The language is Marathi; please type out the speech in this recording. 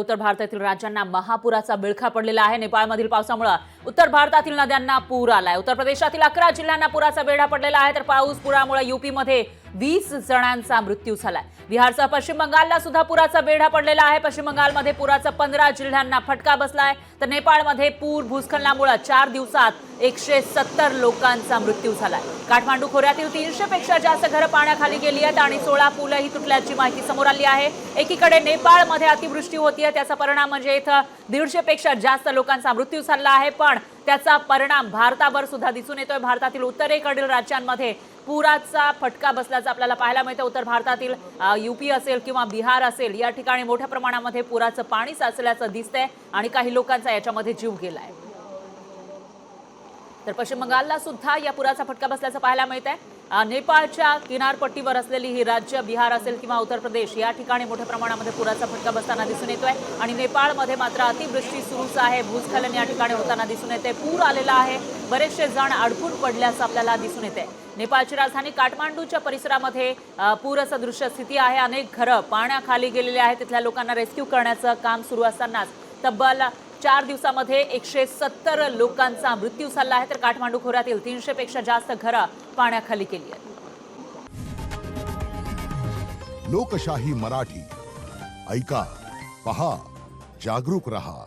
उत्तर भारतातील राज्यांना महापुराचा बिळखा पडलेला आहे. नेपाळमधील पावसामुळे उत्तर भारतातील नद्यांना पूर आलाय. उत्तर प्रदेशातील अकरा जिल्ह्यांना पुराचा बेढा पडलेला आहे. तर पाऊस पुरामुळे युपीमध्ये वीस जणांचा मृत्यू झालाय. बिहारचा पश्चिम बंगालला सुद्धा पुराचा वेढा पडलेला आहे. पश्चिम बंगालमध्ये पुराचा पंधरा जिल्ह्यांना फटका बसलाय. तर नेपाळमध्ये पूर भूस्खलनामुळे चार दिवसात एकशे सत्तर लोकांचा मृत्यू झालाय. काठमांडू खोऱ्यातील तीनशे पेक्षा जास्त घरं पाण्याखाली गेली आहेत आणि सोळा पुलंही तुटल्याची माहिती समोर आली आहे. एकीकडे नेपाळमध्ये अतिवृष्टी होतीये. त्याचा परिणाम म्हणजे इथं दीडशे पेक्षा जास्त लोकांचा मृत्यू झाला आहे. पण त्याचा परिणाम भारतावर सुद्धा दिसून येतोय. भारतातील उत्तरेकडील राज्यांमध्ये पुराचा फटका बसल्याचं आपल्याला पाहायला मिळतं. उत्तर भारतातील यूपी युपी असेल किंवा बिहार असेल या ठिकाणी मोठ्या प्रमाणामध्ये पुराचं पाणी साचल्याचं दिसतंय आणि काही लोकांचा याच्यामध्ये जीव गेलाय. तर पश्चिम बंगालला सुद्धा या पुराचा फटका बसल्याचं पाहायला मिळत आहे नेपाळच्या किनारपट्टीवर असलेली ही राज्य बिहार असेल किंवा उत्तर प्रदेश या ठिकाणी मोठ्या प्रमाणामध्ये पुराचा फटका बसताना दिसून येतोय. आणि नेपाळमध्ये मात्र अतिवृष्टी सुरूच आहे. भूस्खलन या ठिकाणी होताना दिसून येते पूर आलेला आहे. बरेचसे जण अडकून पडल्याचं आपल्याला दिसून येते नेपाळची राजधानी काठमांडूच्या परिसरामध्ये पूरसदृश्य स्थिती आहे. अनेक घरं पाण्याखाली गेलेली आहेत. तिथल्या लोकांना रेस्क्यू करण्याचं काम सुरू असतानाच तब्बल चार दिवसामध्ये एकशे सत्तर लोकांचा मृत्यू झाला आहे. तर काठमांडू खोऱ्यातील तीनशे पेक्षा जास्त घरं पाण्याखाली केली आहेत. लोकशाही मराठी. ऐका पहा जागरूक रहा.